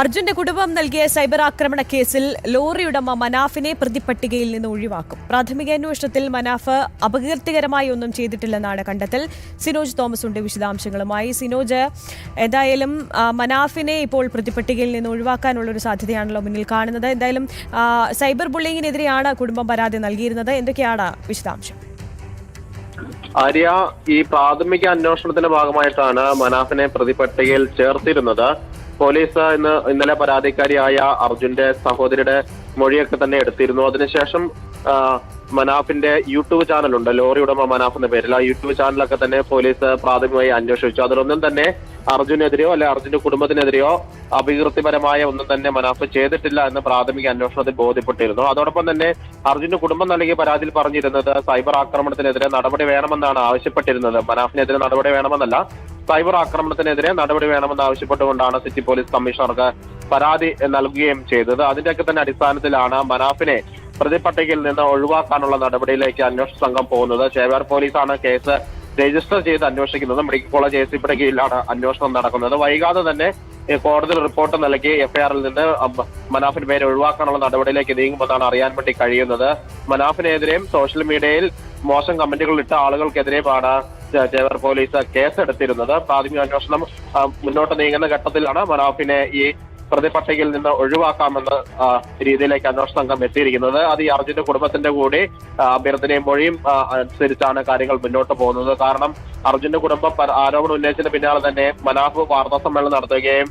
അർജുന്റെ കുടുംബം നൽകിയ സൈബർ ആക്രമണ കേസിൽ ലോറി ഉടമ മനാഫിനെ പ്രതിപട്ടികയിൽ നിന്ന് ഒഴിവാക്കും. പ്രാഥമിക അന്വേഷണത്തിൽ മനാഫ് അപകീർത്തികരമായി ഒന്നും ചെയ്തിട്ടില്ലെന്നാണ് കണ്ടെത്തൽ. സിനോജ് തോമസ് ഉണ്ട് വിശദാംശങ്ങളുമായി. സിനോജ് എന്തായാലും മനാഫിനെ ഇപ്പോൾ പ്രതിപട്ടികയിൽ നിന്ന് ഒഴിവാക്കാനുള്ള ഒരു സാധ്യതയാണല്ലോ മുന്നിൽ കാണുന്നത്. എന്തായാലും സൈബർ ബുള്ളിങ്ങിനെതിരെയാണ് കുടുംബം പരാതി നൽകിയിരുന്നത്. എന്തൊക്കെയാണ് വിശദാംശം? ആര്യ ഈ പ്രാഥമിക അന്വേഷണത്തിന്റെ ഭാഗമായിട്ടാണ് മനാഫിനെ പ്രതിപട്ടികയിൽ ചേർത്തിരുന്നത്. പോലീസ് ഇന്ന് ഇന്നലെ പരാതിക്കാരിയായ അർജുന്റെ സഹോദരിയുടെ മൊഴിയൊക്കെ തന്നെ എടുത്തിരുന്നു. അതിനുശേഷം മനാഫിന്റെ യൂട്യൂബ് ചാനലുണ്ട് ലോറി ഉടമ മനാഫ് എന്ന പേരിൽ. ആ യൂട്യൂബ് ചാനലൊക്കെ തന്നെ പോലീസ് പ്രാഥമികമായി അന്വേഷിച്ചു. അതിലൊന്നും തന്നെ അർജുനെതിരെയോ അല്ലെ അർജുന്റെ കുടുംബത്തിനെതിരെയോ അപകീർത്തിപരമായ ഒന്നും തന്നെ മനാഫ് ചെയ്തിട്ടില്ല എന്ന് പ്രാഥമിക അന്വേഷണത്തിൽ ബോധ്യപ്പെട്ടിരുന്നു. അതോടൊപ്പം തന്നെ അർജുന്റെ കുടുംബം നൽകിയ പരാതിയിൽ പറഞ്ഞിരുന്നത് സൈബർ ആക്രമണത്തിനെതിരെ നടപടി വേണമെന്നാണ് ആവശ്യപ്പെട്ടിരുന്നത്. മനാഫിനെതിരെ നടപടി വേണമെന്നല്ല സൈബർ ആക്രമണത്തിനെതിരെ നടപടി വേണമെന്ന് ആവശ്യപ്പെട്ടുകൊണ്ടാണ് സിറ്റി പോലീസ് കമ്മീഷണർക്ക് പരാതി നൽകുകയും ചെയ്തത്. അതിന്റെയൊക്കെ തന്നെ അടിസ്ഥാനത്തിലാണ് മനാഫിനെ പ്രതിപട്ടികയിൽ നിന്ന് ഒഴിവാക്കാനുള്ള നടപടിയിലേക്ക് അന്വേഷണ സംഘം പോകുന്നത്. ചേവാർ പോലീസാണ് കേസ് രജിസ്റ്റർ ചെയ്ത് അന്വേഷിക്കുന്നത്. മെഡിക്കൽ കോളേജ് എ സിപിയുടെ കീഴിലാണ് അന്വേഷണം നടക്കുന്നത്. വൈകാതെ തന്നെ കോടതി റിപ്പോർട്ട് നൽകി എഫ്ഐആറിൽ നിന്ന് മനാഫിന് പേര് ഒഴിവാക്കാനുള്ള നടപടിയിലേക്ക് നീങ്ങുമെന്നാണ് അറിയാൻ വേണ്ടി കഴിയുന്നത്. മനാഫിനെതിരെയും സോഷ്യൽ മീഡിയയിൽ മോശം കമന്റുകൾ ഇട്ട ആളുകൾക്കെതിരെയുമാണ് ചേവർ പോലീസ് കേസെടുത്തിരുന്നത്. പ്രാഥമിക അന്വേഷണം മുന്നോട്ട് നീങ്ങുന്ന ഘട്ടത്തിലാണ് മനാഫിനെ ഈ പ്രതിപട്ടികയിൽ നിന്ന് ഒഴിവാക്കാമെന്ന രീതിയിലേക്ക് അന്വേഷണ സംഘം എത്തിയിരിക്കുന്നത്. അത് ഈ അർജുന്റെ കുടുംബത്തിന്റെ കൂടി അഭ്യർത്ഥനയും മൊഴിയും അനുസരിച്ചാണ് കാര്യങ്ങൾ മുന്നോട്ട് പോകുന്നത്. കാരണം അർജുന്റെ കുടുംബം ആരോപണം ഉന്നയിച്ചതിന് പിന്നാലെ തന്നെ മനാഫ് വാർത്താ സമ്മേളനം നടത്തുകയും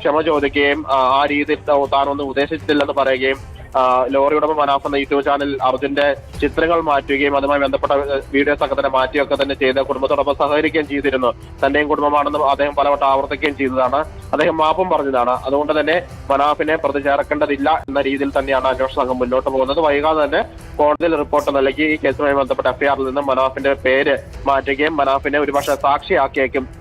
ക്ഷമ ചോദിക്കുകയും ആ രീതിയിൽ താനൊന്നും ഉദ്ദേശിച്ചിട്ടില്ലെന്ന് പറയുകയും ആ, ലോറി ഉടമ മനാഫ് എന്ന യൂട്യൂബ് ചാനൽ അർജുന്റെ ചിത്രങ്ങൾ മാറ്റുകയും അതുമായി ബന്ധപ്പെട്ട വീഡിയോസ് ഒക്കെ തന്നെ മാറ്റുകയൊക്കെ തന്നെ ചെയ്ത് കുടുംബത്തോടൊപ്പം സഹകരിക്കുകയും ചെയ്തിരുന്നു. തന്റെയും കുടുംബമാണെന്ന് അദ്ദേഹം പലവട്ടം ആവർത്തിക്കുകയും ചെയ്തതാണ്. അദ്ദേഹം മാപ്പും പറഞ്ഞതാണ്. അതുകൊണ്ട് തന്നെ മനാഫിനെ പ്രതി ചേർക്കേണ്ടതില്ല എന്ന രീതിയിൽ തന്നെയാണ് അന്വേഷണ സംഘം മുന്നോട്ട് പോകുന്നത്. വൈകാതെ തന്നെ കോടതിയിൽ റിപ്പോർട്ട് നൽകി ഈ കേസുമായി ബന്ധപ്പെട്ട എഫ്ഐആറിൽ നിന്ന് മനാഫിന്റെ പേര് മാറ്റുകയും മനാഫിനെ ഒരുപക്ഷെ സാക്ഷിയാക്കിയേക്കും